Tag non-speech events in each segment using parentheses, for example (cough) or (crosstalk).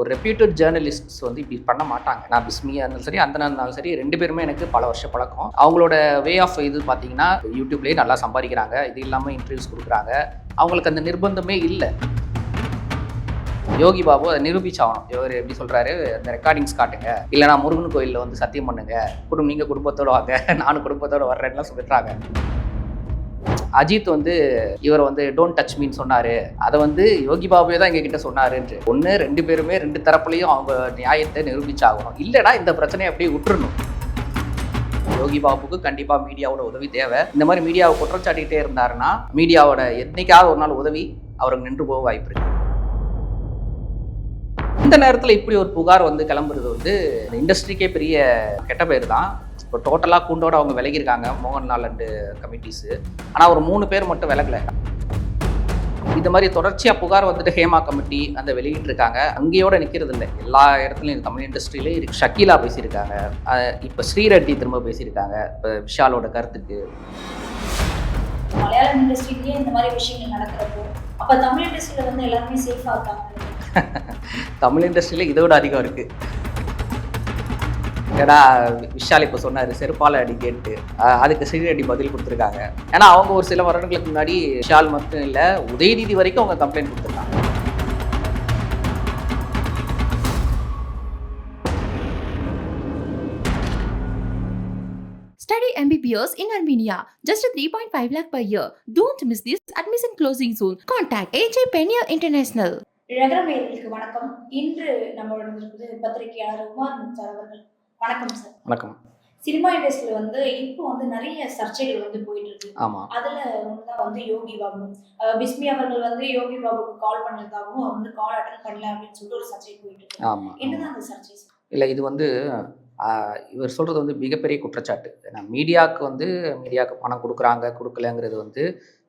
ஒரு reputed journalists வந்து இப்படி பண்ண மாட்டாங்க. நான் பிஸ்மியாக இருந்தாலும் சரி அந்த இருந்தாலும் சரி ரெண்டு பேருமே எனக்கு பல வருஷம் பழக்கம். அவங்களோட வே ஆஃப் இது பார்த்தீங்கன்னா யூடியூப்லேயே நல்லா சம்பாதிக்கிறாங்க. இது இல்லாமல் இன்டர்வியூஸ் கொடுக்குறாங்க. அவங்களுக்கு அந்த நிர்பந்தமே இல்லை. யோகி பாபு அதை நிரூபிச்சாகணும். இவர் எப்படி சொல்கிறாரு அந்த ரெக்கார்டிங்ஸ் காட்டுங்க. இல்லைனா முருகன் கோயிலில் வந்து சத்தியம் பண்ணுங்க. குடும்பம் நீங்கள் குடும்பத்தோட வாங்க. நானும் குடும்பத்தோடு வர்றேன்லாம் சொல்லிடுறாங்க. அஜித் வந்து இவர் வந்து டோன்ட் டச் மீன் சொன்னாரு. அதை வந்து யோகி பாபுவே தான் எங்ககிட்ட சொன்னாருன்று ஒன்று ரெண்டு பேருமே ரெண்டு தரப்புலையும் அவங்க நியாயத்தை நிரூபிச்சாகணும். இல்லைனா இந்த பிரச்சனையை அப்படியே விட்டுறணும். யோகி பாபுக்கு கண்டிப்பாக மீடியாவோட உதவி தேவை. இந்த மாதிரி மீடியாவை குற்றம் இருந்தாருன்னா மீடியாவோட என்னைக்காவது ஒரு நாள் உதவி அவருக்கு நின்று போக வாய்ப்பு இருக்கு. இந்த நேரத்தில் இப்படி ஒரு புகார் வந்து கிளம்புறது வந்து இண்டஸ்ட்ரிக்கே பெரிய கெட்ட பேர் தான். இப்போ டோட்டலாக கூண்டோட அவங்க விலகியிருக்காங்க. மோகன்லால் அண்டு கமிட்டிஸு ஆனால் ஒரு மூணு பேர் மட்டும் விலகல. இந்த மாதிரி தொடர்ச்சியாக புகார் வந்துட்டு ஹேமா கமிட்டி அந்த வெளியிட்டிருக்காங்க. அங்கேயோட நிற்கிறது இல்லை. எல்லா இடத்துலையும் தமிழ் இண்டஸ்ட்ரியிலே இருக்கு ஷக்கீலா பேசியிருக்காங்க. இப்போ ஸ்ரீரெட்டி திரும்ப பேசியிருக்காங்க. இப்போ விஷாலோட கருத்துக்கு. மலையாளம் இண்டஸ்ட்ரியிலேயே இந்த மாதிரி விஷயங்கள் நடக்கிறப்போ அப்ப தமிழ் இண்டஸ்ட்ரியில வந்து எல்லாருமே சேஃபா இருக்காங்க. (laughs) தமிழ் இண்டஸ்ட்ரியில் இதோட அதிகம் இருக்கு. ஏன்னா விஷால் இப்போ சொன்னார் செருப்பால அடிக்கேன்ட்டு அஹ் அதுக்கு ஸ்ரீரெட்டி பதில் கொடுத்துருக்காங்க ஏன்னா அவங்க ஒரு சில வருடங்களுக்கு முன்னாடி விஷால் மட்டும் இல்லை உதயநிதி வரைக்கும் அவங்க கம்ப்ளைண்ட் கொடுத்துருக்காங்க Study MBBS in Armenia. Just a 3.5 lakh per year. Don't miss this admission closing soon. Contact AJ Peniel International. வணக்கம் இன்று நம்மளோட இருப்பது பத்திரிகையாளர் உமார் முக்தார் அவர்கள் வணக்கம் சார். வணக்கம். சினிமா இண்டஸ்ட்ரியில வந்து இப்போ வந்து நிறைய சர்ச்சைகள் வந்து போயிட்டு இருக்கு ஆமாம் அதுல ஒண்ணுதான் வந்து யோகி பாபு. பிஸ்மி அவர்கள் வந்து யோகி பாபுக்கு கால் பண்ணதாகவும் வந்து கால் அட்டன் பண்ணல அப்படின்னு சொல்லிட்டு ஒரு சர்ச்சை போயிட்டு இருக்கு ஆமாம் என்னதான் அந்த சர்ச்சை சார்? இல்லை இது வந்து இவர் சொல்கிறது வந்து மிகப்பெரிய குற்றச்சாட்டு. ஏன்னா மீடியாவுக்கு வந்து மீடியாவுக்கு பணம் கொடுக்குறாங்க கொடுக்கலங்கிறது வந்து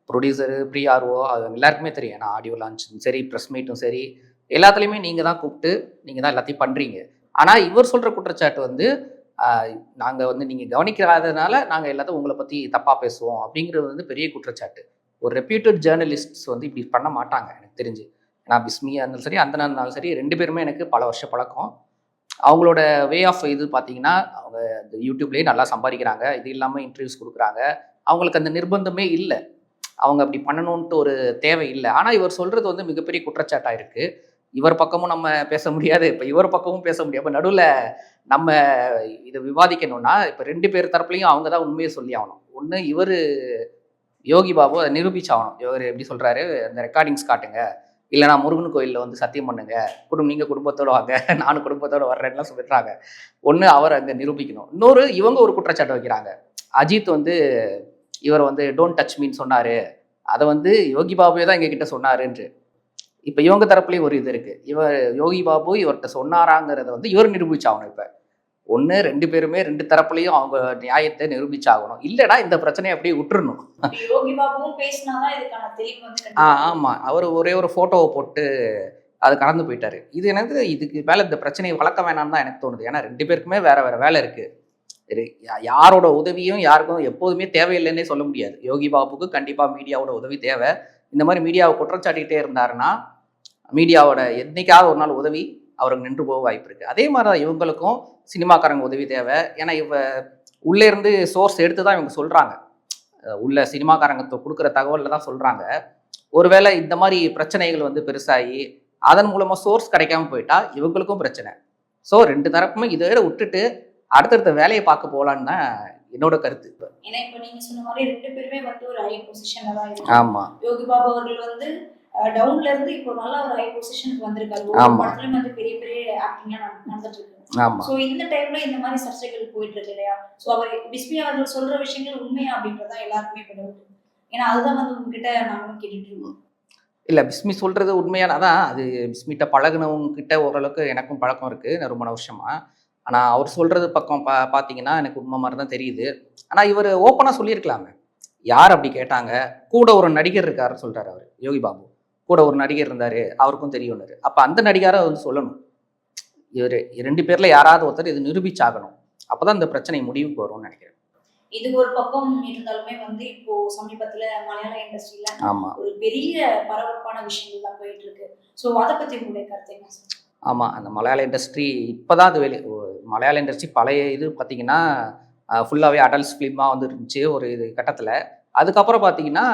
ப்ரொடியூசரு ப்ரீஆர்ஓ அது எல்லாருக்குமே தெரியும். ஏன்னா ஆடியோ லான்ச்சும் சரி ப்ரெஸ் மீட்டும் சரி எல்லாத்துலேயுமே நீங்கள் தான் கூப்பிட்டு நீங்கள் தான் எல்லாத்தையும் பண்ணுறீங்க ஆனால் இவர் சொல்கிற குற்றச்சாட்டு வந்து நாங்கள் வந்து நீங்கள் கவனிக்காததுனால நாங்கள் எல்லாத்தையும் உங்களை பற்றி தப்பாக பேசுவோம் அப்படிங்கிறது வந்து பெரிய குற்றச்சாட்டு. ஒரு ரெப்யூட்டட் ஜேர்னலிஸ்ட்ஸ் வந்து இப்படி பண்ண மாட்டாங்க எனக்கு தெரிஞ்சு. நான் பிஸ்மியாக இருந்தாலும் சரி அந்த இருந்தாலும் சரி ரெண்டு பேருமே எனக்கு பல வருஷ பழக்கம். அவங்களோட வே ஆஃப் இது பார்த்தீங்கன்னா அவங்க இந்த யூடியூப்லேயே நல்லா சம்பாதிக்கிறாங்க இது இல்லாமல் இன்டர்வியூஸ் கொடுக்குறாங்க. அவங்களுக்கு அந்த நிர்பந்தமே இல்லை. அவங்க அப்படி பண்ணணுன்ட்டு ஒரு தேவை இல்லை. ஆனால் இவர் சொல்கிறது வந்து மிகப்பெரிய குற்றச்சாட்டாக இருக்குது இவர் பக்கமும் நம்ம பேச முடியாது. இப்போ இவர் பக்கமும் பேச முடியாது. இப்போ நடுவில் நம்ம இதை விவாதிக்கணும்னா இப்போ ரெண்டு பேர் தரப்புலையும் அவங்க தான் உண்மையை சொல்லி ஆகணும். ஒன்று இவர் யோகி பாபு அதை நிரூபிச்சாகணும். இவர் எப்படி சொல்கிறாரு அந்த ரெக்கார்டிங்ஸ் காட்டுங்க. இல்லைனா முருகன் கோயிலில் வந்து சத்தியம் பண்ணுங்க. குடும்பம் நீங்கள் குடும்பத்தோடு வாங்க. (laughs) நானும் குடும்பத்தோடு வர்றேன்லாம் சொல்லிடுறாங்க. ஒன்று அவர் அங்கே நிரூபிக்கணும். இன்னொரு இவங்க ஒரு குற்றச்சாட்டு வைக்கிறாங்க. அஜித் வந்து இவர் வந்து டோன்ட் டச் மீன் சொன்னார். அதை வந்து யோகி பாபுவே தான் எங்ககிட்ட சொன்னாருன்று இப்போ இவங்க தரப்புலேயும் ஒரு இது இருக்குது இவர் யோகி பாபு இவர்கிட்ட சொன்னாராங்கிறத வந்து இவர் நிரூபிச்சாகணும் இப்போ. ஒன்று ரெண்டு பேருமே ரெண்டு தரப்புலையும் அவங்க நியாயத்தை நிரூபிச்சாகணும். இல்லைனா இந்த பிரச்சனையை அப்படியே விட்டுறணும். ஆ ஆமாம் அவர் ஒரே ஒரு ஃபோட்டோவை போட்டு அது கடந்து போயிட்டாரு. இது எனக்கு இதுக்கு மேலே இந்த பிரச்சனையை வளர்க்க வேணாம்னு தான் எனக்கு தோணுது. ஏன்னா ரெண்டு பேருக்குமே வேற வேற வேலை இருக்கு. இது யா- யாரோட உதவியும் யாருக்கும் எப்போதுமே தேவையில்லைன்னே சொல்ல முடியாது. யோகி பாபுக்கு கண்டிப்பாக மீடியாவோட உதவி தேவை. இந்த மாதிரி மீடியாவை குற்றம் சாட்டிக்கிட்டே இருந்தாருன்னா மீடியாவோட என்னைக்காவது ஒரு நாள் உதவி அவருக்கு நின்று போக வாய்ப்பு இருக்கு. அதே மாதிரி தான் இவங்களுக்கும் சினிமாக்காரங்க உதவி தேவை. ஏன்னா இவ உள்ளே இருந்து சோர்ஸ் எடுத்து தான் இவங்க சொல்றாங்க. அஹ் உள்ள சினிமாக்காரங்க கொடுக்குற தகவலில் தான் சொல்றாங்க. ஒருவேளை இந்த மாதிரி பிரச்சனைகள் வந்து பெருசாகி அதன் மூலமா சோர்ஸ் கிடைக்காம போயிட்டா இவங்களுக்கும் பிரச்சனை. ஸோ ரெண்டு தரப்புமே இதை விட்டுட்டு அடுத்தடுத்த வேலையை பார்க்க போகலான்னு தான் என்னோட கருத்து. இப்போ ஏன்னா இப்ப நீங்க சொன்ன மாதிரி ரெண்டு பேருமே வந்து ஒரு ஹை பொசிஷன்ல தான் ஆமாம் யோகி பாபு அவர்கள் வந்து டவுன்ல இருந்து இப்போ நல்ல ஒரு ஹை பொசிஷனுக்கு வந்திருக்காரு. படத்துலயும் வந்து பெரிய பெரிய ஆக்டிங்லாம் நடந்துட்டு இருக்கு. சோ இந்த டைம்ல இந்த மாதிரி சர்ச்சைகள் போயிட்டு இருக்கு இல்லையா? சோ அவர் பிஸ்மி அவர்கள் சொல்ற விஷயங்கள் உண்மையா அப்படின்றதா எல்லாருக்குமே இப்போ டவுட் ஏன்னா அதுதான் வந்து உங்ககிட்ட நாங்களும் கேட்டுட்டு இருக்கோம். இல்லை பிஸ்மி சொல்கிறது உண்மையான தான் அது பிஸ்மிட்ட பழகுனவங்க கிட்ட ஓரளவுக்கு எனக்கும் பழக்கம் இருக்குது நான் ரொம்ப வருஷமா ஆனால் அவர் சொல்கிறது பக்கம் பா பார்த்தீங்கன்னா எனக்கு உண்மை மாதிரி தான் தெரியுது. ஆனால் இவர் ஓப்பனாக சொல்லியிருக்கலாமே. யார் அப்படி கேட்டாங்க? கூட ஒரு நடிகர் இருக்காருன்னு சொல்கிறார் அவர் யோகி பாபு. கூட ஒரு நடிகர் இருந்தார் அவருக்கும் தெரியும்னாரு அப்போ அந்த நடிகரை வந்து சொல்லணும். இவர் ரெண்டு பேரில் யாராவது ஒருத்தர் இது நிரூபிச்சாகணும். அப்போ தான் இந்த பிரச்சனை முடிவுக்கு வரும்னு நினைக்கிறேன். இது ஒரு பக்கம் இருந்தாலுமே வந்து இப்போ சமீபத்துல மலையாள இண்டஸ்ட்ரியில ஒரு பெரிய பரபரப்பான விஷயங்கள் தான் போயிட்டு இருக்கு. சோ அதை பத்தி உங்களுடைய கருத்து என்ன? ஆமாம் அந்த மலையாள இண்டஸ்ட்ரி இப்போ தான் அது வெளி மலையாள இண்டஸ்ட்ரி பழைய இது பார்த்தீங்கன்னா ஃபுல்லாகவே அடல்ட்ஸ் ஃபிலிமாக வந்து இருந்துச்சு ஒரு இது கட்டத்தில். அதுக்கப்புறம் பார்த்தீங்கன்னா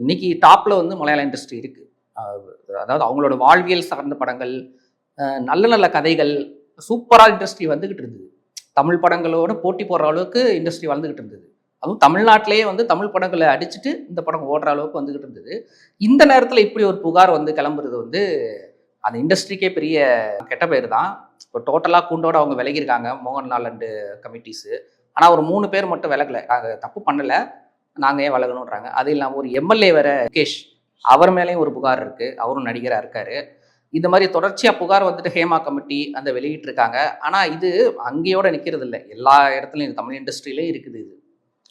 இன்னைக்கு டாப்பில் வந்து மலையாள இண்டஸ்ட்ரி இருக்குது அதாவது அவங்களோட வாழ்வியல் சார்ந்த படங்கள் நல்ல நல்ல கதைகள் சூப்பராக இண்டஸ்ட்ரி வந்துக்கிட்டு இருந்தது. தமிழ் படங்களோட போட்டி போடுற அளவுக்கு இண்டஸ்ட்ரி வளர்ந்துக்கிட்டு இருந்தது. அதுவும் தமிழ்நாட்டிலேயே வந்து தமிழ் படங்களை அடிச்சுட்டு இந்த படம் ஓடுற அளவுக்கு வந்துக்கிட்டு இருந்தது. இந்த நேரத்தில் இப்படி ஒரு புகார் வந்து கிளம்புறது வந்து அந்த இண்டஸ்ட்ரிக்கே பெரிய கெட்ட பேர் தான். இப்போ டோட்டலாக கூண்டோட அவங்க விலகியிருக்காங்க மோகன்லால் அண்டு கமிட்டிஸு ஆனால் ஒரு மூணு பேர் மட்டும் விலகலை. நாங்கள் தப்பு பண்ணலை. நாங்கள் ஏன் விலகணுன்றாங்க அது இல்லாமல் ஒரு எம்எல்ஏ வேற முகேஷ் அவர் மேலேயும் ஒரு புகார் இருக்குது அவரும் நடிகராக இருக்காரு. இந்த மாதிரி தொடர்ச்சியாக புகார் வந்துட்டு ஹேமா கமிட்டி அந்த வெளியிட்டிருக்காங்க. ஆனால் இது அங்கேயோட நிற்கிறது இல்லை எல்லா இடத்துலையும் இது தமிழ் இண்டஸ்ட்ரியிலே இருக்குது இது.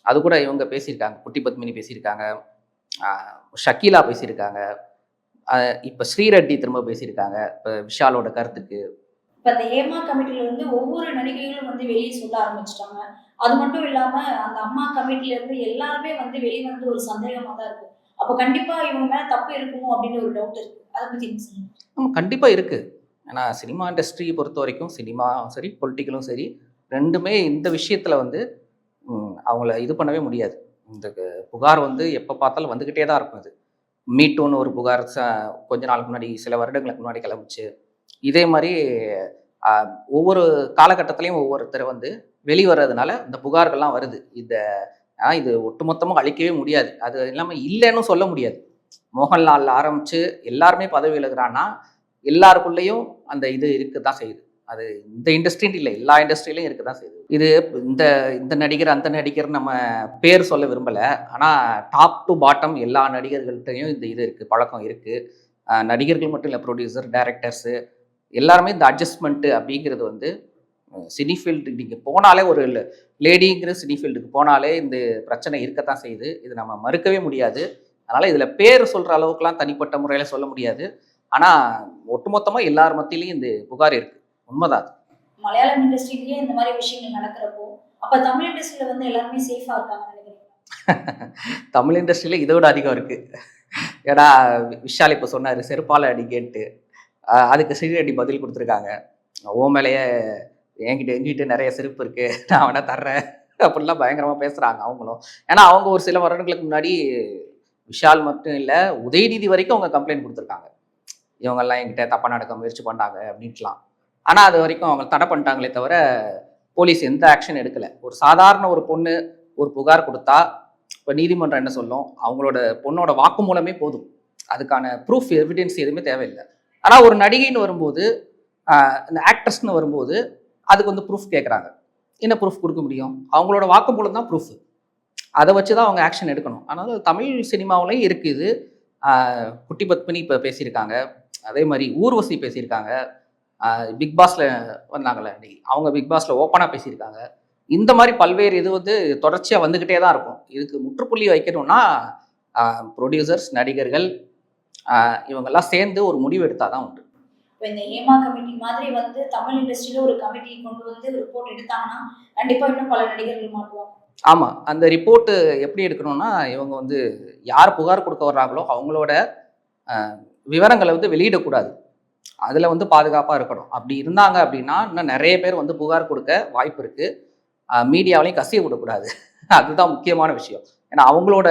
அது கூட இவங்க பேசியிருக்காங்க. குட்டி பத்மினி பேசியிருக்காங்க. ஷக்கீலா பேசியிருக்காங்க. இப்போ ஸ்ரீரெட்டி திரும்ப பேசியிருக்காங்க. இப்போ விஷாலோட கருத்துக்கு. இப்ப அந்த ஹேமா கமிட்டில இருந்து ஒவ்வொரு நடிகைகளும் வந்து வெளியே சொல்ல ஆரம்பிச்சிட்டாங்க. அது மட்டும் இல்லாம அந்த அம்மா கமிட்டில இருந்து எல்லாருமே வந்து வெளியே வந்து ஒரு சந்தேகமா தான் இருக்கும். அப்ப கண்டிப்பா இவங்க மேல தப்பு இருக்குமோ அப்படின்னு ஒரு டவுட் இருக்கு. அதை பத்தி என்ன சொல்லுங்க கண்டிப்பா கண்டிப்பாக இருக்குது ஏன்னா சினிமா இண்டஸ்ட்ரியை பொறுத்த வரைக்கும் சினிமாவும் சரி பொலிட்டிக்கலும் சரி ரெண்டுமே இந்த விஷயத்தில் வந்து அவங்கள இது பண்ணவே முடியாது. இந்த புகார் வந்து எப்போ பார்த்தாலும் வந்துக்கிட்டே தான் இருக்கும் அது. மீட்டூன்னு ஒரு புகார் ச கொஞ்ச நாளுக்கு முன்னாடி சில வருடங்களுக்கு முன்னாடி கிளம்பிச்சு. இதே மாதிரி ஒவ்வொரு காலகட்டத்திலையும் ஒவ்வொருத்தர் வந்து வெளிவரதுனால இந்த புகார்கள்லாம் வருது. இந்த ஆனால் இது ஒட்டுமொத்தமாக அழிக்கவே முடியாது. அது இல்லாமல் இல்லைன்னு சொல்ல முடியாது. மோகன்லால் ஆரம்பித்து எல்லாருமே பதவி விலகிறான்னா எல்லாருக்குள்ளேயும் அந்த இது இருக்க தான் செய்யுது. அது இந்த இண்டஸ்ட்ரின்னு இல்லை எல்லா இண்டஸ்ட்ரியிலையும் இருக்க தான் செய்யுது. இது இந்த இந்த நடிகர் அந்த நடிகர் நம்ம பேர் சொல்ல விரும்பலை. ஆனால் டாப் டு பாட்டம் எல்லா நடிகர்கள்ட்டையும் இந்த இது இருக்குது பழக்கம் இருக்குது நடிகர்கள் மட்டும் இல்லை ப்ரொடியூசர் டைரக்டர்ஸு எல்லாருமே இந்த அட்ஜஸ்ட்மெண்ட்டு அப்படிங்கிறது வந்து சினி ஃபீல்டு நீங்கள் போனாலே ஒரு லேடிங்கிற சினி ஃபீல்டுக்கு போனாலே இந்த பிரச்சனை இருக்கத்தான் செய்யுது. இது நம்ம மறுக்கவே முடியாது. அதனால் இதில் பேர் சொல்கிற அளவுக்குலாம் தனிப்பட்ட முறையில் சொல்ல முடியாது. ஆனால் ஒட்டுமொத்தமாக எல்லார் மத்தியிலையும் இந்த புகார் இருக்குது உண்மைதான் அது. மலையாளம் இண்டஸ்ட்ரியிலேயே இந்த மாதிரி விஷயங்கள் நடக்கிறப்போ அப்ப தமிழ் இண்டஸ்ட்ரியில வந்து எல்லாருமே சேஃபா இருக்காங்க (laughs) தமிழ் இண்டஸ்ட்ரியில் இதை விட அதிகம் இருக்குது ஏன்னா விஷால் இப்போ சொன்னார் செருப்பால் அடிக்கேன்ட்டு. அதுக்கு ஸ்ரீரெட்டி பதில் கொடுத்துருக்காங்க. ஓ மேலேயே என்கிட்ட எங்கிட்ட நிறைய செருப்பு இருக்குது (laughs) நான் வேணால் தர்றேன். அப்படிலாம் பயங்கரமாக பேசுகிறாங்க அவங்களும். ஏன்னா அவங்க ஒரு சில வருடங்களுக்கு முன்னாடி விஷால் மட்டும் இல்லை உதயநிதி வரைக்கும் அவங்க கம்ப்ளைண்ட் கொடுத்துருக்காங்க. இவங்கெல்லாம் என்கிட்ட தப்பாக நடக்க முயற்சி பண்ணாங்க அப்படின்ட்டுலாம். ஆனால் அது வரைக்கும் அவங்க தடை பண்ணிட்டாங்களே தவிர போலீஸ் எந்த ஆக்ஷன் எடுக்கலை. ஒரு சாதாரண ஒரு பொண்ணு ஒரு புகார் கொடுத்தா இப்போ நீதிமன்றம் என்ன சொல்லும்? அவங்களோட பொண்ணோட வாக்குமூலமே போதும். அதுக்கான ப்ரூஃப் எவிடென்ஸ் எதுவுமே தேவையில்லை. ஆனால் ஒரு நடிகைன்னு வரும்போது இந்த ஆக்ட்ரஸ்னு வரும்போது அதுக்கு வந்து ப்ரூஃப் கேட்குறாங்க என்ன ப்ரூஃப் கொடுக்க முடியும்? அவங்களோட வாக்குமூலம் தான் ப்ரூஃப் அதை வச்சு தான் அவங்க ஆக்ஷன் எடுக்கணும். அதனால தமிழ் சினிமாவிலையும் இருக்குது குட்டி பத்மினி இப்போ பேசியிருக்காங்க. அதே மாதிரி ஊர்வசி பேசியிருக்காங்க. பிக் பாஸில் வந்தாங்களே அவங்க பிக் பாஸில் ஓப்பனாக பேசியிருக்காங்க. இந்த மாதிரி பல்வேறு இது வந்து தொடர்ச்சியாக வந்துக்கிட்டே தான் இருக்கும். இதுக்கு முற்றுப்புள்ளி வைக்கணும்னா ப்ரொடியூசர்ஸ் நடிகர்கள் இவங்கெல்லாம் சேர்ந்து ஒரு முடிவு எடுத்தால் தான் உண்டு. இப்போ இந்த ஹேமா கமிட்டி மாதிரி வந்து தமிழ் இண்டஸ்ட்ரியில ஒரு கமிட்டி கொண்டு வந்து ரிப்போர்ட் எடுத்தாங்கன்னா கண்டிப்பா இன்னும் பல நடிகர்கள் மாட்டுவாங்க ஆமாம் அந்த ரிப்போர்ட்டு எப்படி எடுக்கணும்னா இவங்க வந்து யார் புகார் கொடுக்க வர்றாங்களோ அவங்களோட விவரங்களை வந்து வெளியிடக்கூடாது. அதில் வந்து பாதுகாப்பாக இருக்கணும். அப்படி இருந்தாங்க அப்படின்னா இன்னும் நிறைய பேர் வந்து புகார் கொடுக்க வாய்ப்பு இருக்குது மீடியாவிலையும் கசிய விடக்கூடாது. அதுதான் முக்கியமான விஷயம். ஏன்னா அவங்களோட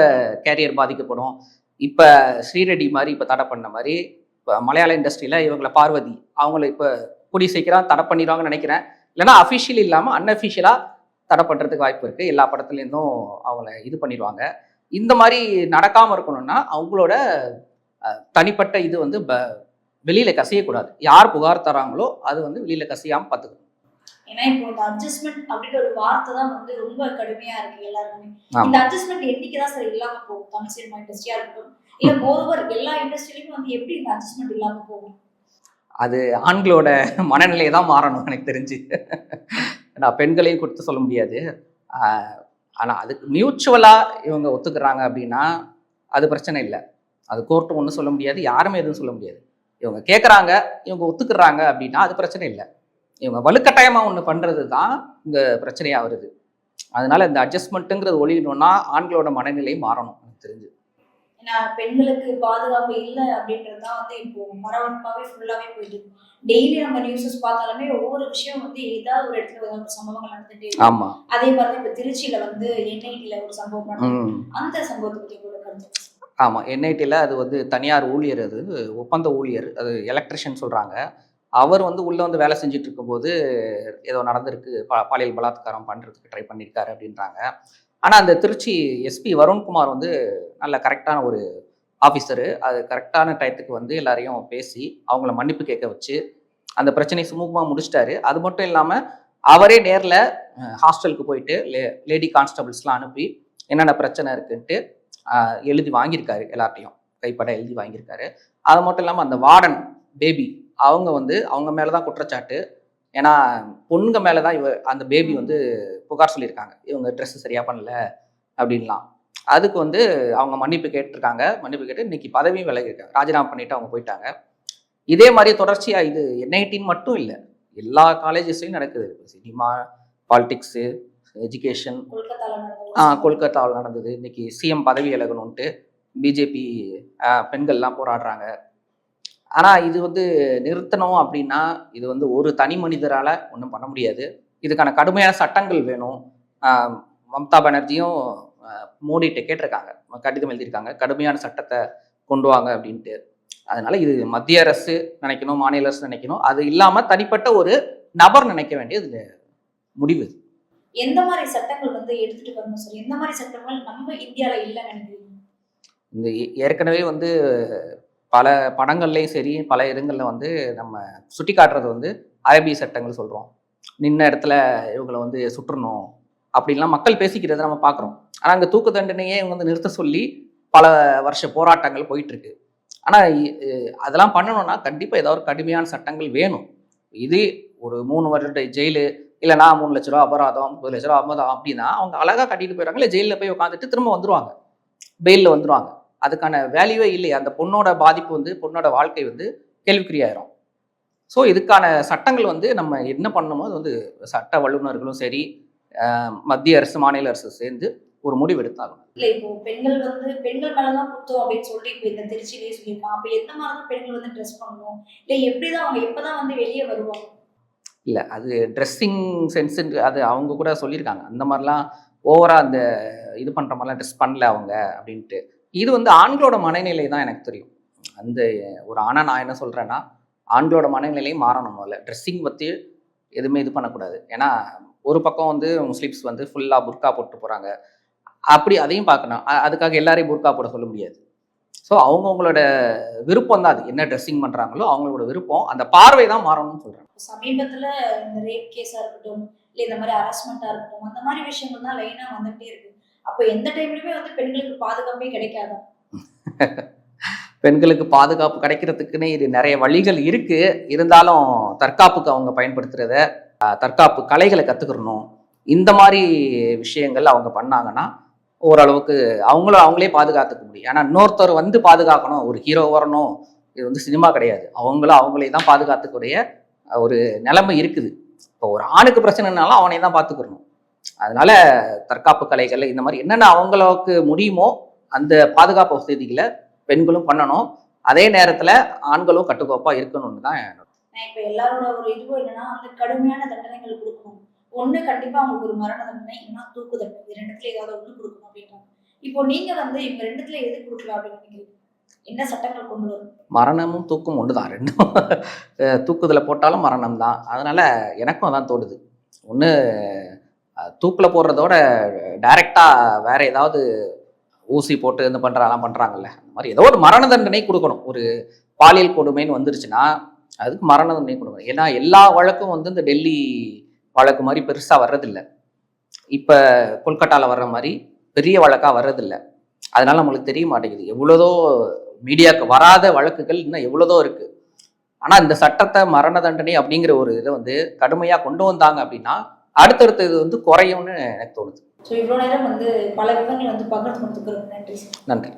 கேரியர் பாதிக்கப்படும். இப்போ ஸ்ரீரெட்டி மாதிரி இப்போ தடை பண்ண மாதிரி இப்போ மலையாள இண்டஸ்ட்ரியில் இவங்கள பார்வதி அவங்கள இப்போ கூடி சீக்கிரம் தடை பண்ணிடுவாங்கன்னு நினைக்கிறேன். இல்லைன்னா அஃபிஷியல் இல்லாமல் அன்அஃபிஷியலாக தடை பண்ணுறதுக்கு வாய்ப்பு இருக்குது எல்லா படத்துலேருந்தும் அவங்கள இது பண்ணிடுவாங்க. இந்த மாதிரி நடக்காமல் இருக்கணும்னா அவங்களோட தனிப்பட்ட இது வந்து ப வெளியில் கசியக்கூடாது. யார் புகார் தராங்களோ அது வந்து வெளியில் கசியாமல் பார்த்துக்கணும் ஏன்னா இப்போ இந்த அட்ஜஸ்ட்மெண்ட் அப்படின்ற ஒரு வார்த்தை தான் வந்து ரொம்ப கடுமையா இருக்கு எல்லாருமே. இந்த அட்ஜஸ்ட்மெண்ட் என்னைக்கு தான் சார் இல்லாம போகும்? தமிழ் சினிமா இண்டஸ்ட்ரியா இருக்கட்டும் இல்ல மோரோவர் எல்லா இண்டஸ்ட்ரியிலுமே வந்து எப்படி இந்த அட்ஜஸ்ட்மெண்ட் இல்லாம போகும்? அது ஆண்களோட மனநிலை தான் மாறணும் எனக்கு தெரிஞ்சு. நான் பெண்களையும் கொடுத்து சொல்ல முடியாது. ஆனால் அதுக்கு மியூச்சுவலாக இவங்க ஒத்துக்கிறாங்க அப்படின்னா அது பிரச்சனை இல்லை. அது கோர்ட்டும் ஒன்றும் சொல்ல முடியாது யாருமே எதுவும் சொல்ல முடியாது. இவங்க கேட்குறாங்க இவங்க ஒத்துக்கிறாங்க அப்படின்னா அது பிரச்சனை இல்லை. இவங்க வலுக்கட்டாயமாக ஒன்று பண்ணுறது தான் இங்கே பிரச்சனையாக வருது. அதனால இந்த அட்ஜஸ்ட்மெண்ட்டுங்கிறது ஒழியணும்னா ஆண்களோட மனநிலை மாறணும் எனக்கு தெரிஞ்சு. ஏன்னா பெண்களுக்கு பாதுகாப்பு இல்லை அப்படின்றது தான் வந்து இப்போ மரபணுப்பாவே ஃபுல்லாவே போயிட்டு டெய்லி நம்ம நியூஸஸ் பார்த்தாலுமே ஒவ்வொரு விஷயம் வந்து ஏதாவது ஒரு இடத்துல ஒரு சம்பவங்கள் நடந்துட்டே ஆமா. அதே மாதிரி இப்ப திருச்சியில வந்து என்ஐடில ஒரு சம்பவம் அந்த சம்பவத்தை பத்தி கூட கருத்து. ஆமாம் என்ஐடியில் அது வந்து தனியார் ஊழியர் அது ஒப்பந்த ஊழியர் அது எலக்ட்ரிஷியன் சொல்கிறாங்க அவர் வந்து உள்ளே வந்து வேலை செஞ்சுட்டு இருக்கும்போது ஏதோ நடந்திருக்கு. பா பாலியல் பலாத்காரம் பண்ணுறதுக்கு ட்ரை பண்ணியிருக்காரு அப்படின்றாங்க. ஆனால் அந்த திருச்சி எஸ்பி வருண்குமார் வந்து நல்ல கரெக்டான ஒரு ஆஃபீஸரு அது கரெக்டான டயத்துக்கு வந்து எல்லாரையும் பேசி அவங்கள மன்னிப்பு கேட்க வச்சு அந்த பிரச்சனையை சுமூகமாக முடிச்சிட்டாரு. அது மட்டும் இல்லாமல் அவரே நேரில் ஹாஸ்டலுக்கு போயிட்டு லே லேடி கான்ஸ்டபிள்ஸ்லாம் அனுப்பி என்னென்ன பிரச்சனை இருக்குன்ட்டு எழுதி வாங்கியிருக்காரு எல்லார்ட்டையும். கைப்பட எழுதி வாங்கியிருக்காரு. அது மட்டும் இல்லாமல் அந்த வார்டன் பேபி அவங்க வந்து அவங்க மேலே தான் குற்றச்சாட்டு. ஏன்னா பொண்ணுங்க மேலே தான் இவ அந்த பேபி வந்து புகார் சொல்லியிருக்காங்க. இவங்க ட்ரெஸ் சரியாக பண்ணல அப்படின்லாம். அதுக்கு வந்து அவங்க மன்னிப்பு கேட்டிருக்காங்க. மன்னிப்பு கேட்டு இன்னைக்கு பதவியும் விலகிருக்காங்க ராஜினாமா பண்ணிட்டு அவங்க போயிட்டாங்க. இதே மாதிரி தொடர்ச்சியாக இது என்ஐடின்னு மட்டும் இல்லை எல்லா காலேஜஸ்லையும் நடக்குது. Cinema politics education. கொல்கத்தாவில் நடந்தது. இன்னைக்கு சிஎம் பதவி விலகணும்ன்ட்டு பிஜேபி பெண்கள்லாம் போராடுறாங்க. ஆனால் இது வந்து நிறுத்தணும் அப்படின்னா இது வந்து ஒரு தனி மனிதரால் ஒன்றும் பண்ண முடியாது. இதுக்கான கடுமையான சட்டங்கள் வேணும். மம்தா பானர்ஜியும் மோடிகிட்ட கேட்டிருக்காங்க. கடிதம் எழுதியிருக்காங்க. கடுமையான சட்டத்தை கொண்டு வாங்க அப்படின்ட்டு. அதனால இது மத்திய அரசு நினைக்கணும் மாநில அரசு நினைக்கணும். அது இல்லாமல் தனிப்பட்ட ஒரு நபர் நினைக்க வேண்டியது முடிவு. எந்த மாதிரி சட்டங்கள் வந்து எடுத்துட்டு வரணும் சார்? எந்த மாதிரி சட்டங்கள் நம்ம இந்தியால இல்லைன்னு நினைக்கிறீங்க? இந்த ஏற்கனவே வந்து பல படங்கள்லையும் சரி பல இடங்களில் வந்து நம்ம சுட்டி காட்டுறது வந்து அரபி சட்டங்கள் சொல்கிறோம் நின்ன இடத்துல இவங்களை வந்து சுற்றணும் அப்படின்லாம் மக்கள் பேசிக்கிறத நம்ம பார்க்குறோம் ஆனால் அங்கே தூக்கு தண்டனையே இவங்க வந்து நிறுத்த சொல்லி பல வருஷ போராட்டங்கள் போயிட்டுருக்கு. ஆனால் அதெல்லாம் பண்ணணும்னா கண்டிப்பாக ஏதாவது ஒரு கடுமையான சட்டங்கள் வேணும். இது ஒரு மூணு வருட ஜெயிலு இல்லைனா மூணு லட்ச ரூபா அபராதம் முப்பது லட்ச ரூபா அபராதம் அப்படின்னா அவங்க அழகாக கட்டிட்டு போயிடுறாங்க. இல்லை ஜெயிலில் போய் உட்காந்துட்டு திரும்ப வந்துடுவாங்க பெயிலில் வந்துடுவாங்க அதுக்கான வேல்யூவே இல்லையே. அந்த பொண்ணோட பாதிப்பு வந்து பொண்ணோட வாழ்க்கை வந்து கேள்விக்குறியாயிரும். ஸோ இதுக்கான சட்டங்கள் வந்து நம்ம என்ன பண்ணணுமோ அது வந்து சட்ட வல்லுநர்களும் சரி மத்திய அரசு மாநில அரசு சேர்ந்து ஒரு முடிவு எடுத்தாகணும். இல்ல இப்போ பெண்கள் வந்து பெண்கள் மேலதான் குத்தம் அப்படின்னு சொல்லி இப்போ இந்த திருச்சியிலேயே சொல்லியிருக்காங்க அப்ப எந்த மாதிரி தான் பெண்கள் வந்து ட்ரெஸ் பண்ணணும்? இல்ல எப்படிதான் அவங்க எப்பதான் வந்து வெளியே வருவாங்க? இல்லை அது ட்ரெஸ்ஸிங் சென்ஸ் அது அவங்க கூட சொல்லியிருக்காங்க. அந்த மாதிரிலாம் ஓவராக அந்த இது பண்ணுற மாதிரிலாம் ட்ரெஸ் பண்ணல அவங்க அப்படின்ட்டு. இது வந்து ஆண்களோட மனநிலை தான் எனக்கு தெரியும். அந்த ஒரு ஆணை நான் என்ன சொல்கிறேன்னா ஆண்களோட மனநிலையும் மாறணும் முதல்ல. ட்ரெஸ்ஸிங் பற்றி எதுவுமே இது பண்ணக்கூடாது. ஏன்னா ஒரு பக்கம் வந்து முஸ்லீம்ஸ் வந்து ஃபுல்லாக புர்கா போட்டு போகிறாங்க அப்படி அதையும் பார்க்கணும். அதுக்காக எல்லாரையும் புர்கா போட சொல்ல முடியாது. ஸோ அவங்கவுங்களோட விருப்பம் தான் அது. என்ன ட்ரெஸ்ஸிங் பண்ணுறாங்களோ அவங்களோட விருப்பம் அந்த பார்வை தான் மாறணும்னு சொல்கிறேன் சமீபத்தில் இந்த ரேப் கேஸாக இருக்கட்டும் இல்லை இந்த மாதிரி ஹராஸ்மெண்டா இருக்கட்டும் அந்த மாதிரி விஷயங்கள் தான் லைனாக வந்துகிட்டே இருக்கு. அப்போ எந்த டைம்லயுமே வந்து பெண்களுக்கு பாதுகாப்பே கிடைக்காது? (laughs) பெண்களுக்கு பாதுகாப்பு கிடைக்கிறதுக்குன்னு இது நிறைய வழிகள் இருக்கு. இருந்தாலும் தற்காப்புக்கு அவங்க பயன்படுத்துறத தற்காப்பு கலைகளை கத்துக்கிறணும். இந்த மாதிரி விஷயங்கள் அவங்க பண்ணாங்கன்னா ஓரளவுக்கு அவங்களும் அவங்களே பாதுகாத்துக்க முடியும். ஏன்னா இன்னொருத்தர் வந்து பாதுகாக்கணும் ஒரு ஹீரோ வரணும் இது வந்து சினிமா கிடையாது. அவங்களும் அவங்களே தான் பாதுகாத்துக்கூடிய ஒரு நிலைமை இருக்குது. இப்போ ஒரு ஆணுக்கு பிரச்சனைனாலும் அவனே தான் பார்த்துக்கிறணும் அதனால தற்காப்பு கலைகள் இந்த மாதிரி என்னென்ன அவங்களுக்கு முடியுமோ அந்த பாதுகாப்பு வசதிகளை பெண்களும் பண்ணணும். அதே நேரத்துல ஆண்களும் கட்டுக்கோப்பா இருக்கணும்னு தான் இப்ப எல்லாரோட ஒரு இதுவும் என்னன்னா கடுமையான தண்டனைகள் கொடுக்கணும். ஒண்ணு கண்டிப்பா அவங்களுக்கு ஒரு மரண தண்டனை இல்லைன்னா தூக்கு தண்டனை. இது ரெண்டுத்துல ஏதாவது ஒண்ணு கொடுக்கணும் அப்படின்றாங்க. இப்போ நீங்க வந்து இவங்க ரெண்டுத்துல எது கொடுக்கலாம் அப்படின்னு நினைக்கிறீங்க? என்ன சட்டங்கள் கொண்டு வரும்? மரணமும் தூக்கும் ஒன்று தான் ரெண்டும். தூக்குதுல போட்டாலும் மரணம் தான் அதனால எனக்கும் அதான் தோணுது. ஒன்று தூக்கில் போடுறதோட டைரெக்டாக வேற ஏதாவது ஊசி போட்டு இந்த பண்ணுறாலாம் பண்ணுறாங்கல்ல அந்த மாதிரி ஏதோ ஒரு மரண தண்டனை கொடுக்கணும். ஒரு பாலியல் கொடுமைன்னு வந்துருச்சுன்னா அதுக்கு மரண தண்டனை கொடுக்கணும். ஏன்னா எல்லா வழக்கும் வந்து இந்த டெல்லி வழக்கு மாதிரி பெருசாக வர்றதில்ல. இப்போ கொல்கட்டாவில் வர்ற மாதிரி பெரிய வழக்காக வர்றதில்ல. அதனால் நம்மளுக்கு தெரிய மாட்டேங்குது. எவ்வளோதோ மீடியாவுக்கு வராத வழக்குகள் இன்னும் எவ்வளோதோ இருக்குது ஆனால் இந்த சட்டத்தை மரண தண்டனை அப்படிங்கிற ஒரு இதை வந்து கடுமையாக கொண்டு வந்தாங்க அப்படின்னா அடுத்தடுத்த இது வந்து குறையும்னு எனக்கு தோணுது. ஸோ இவ்வளோ நேரம் வந்து பல விவரங்கள் வந்து பகிர்ந்து கொடுத்துக்கிறோம் நன்றி நன்றி.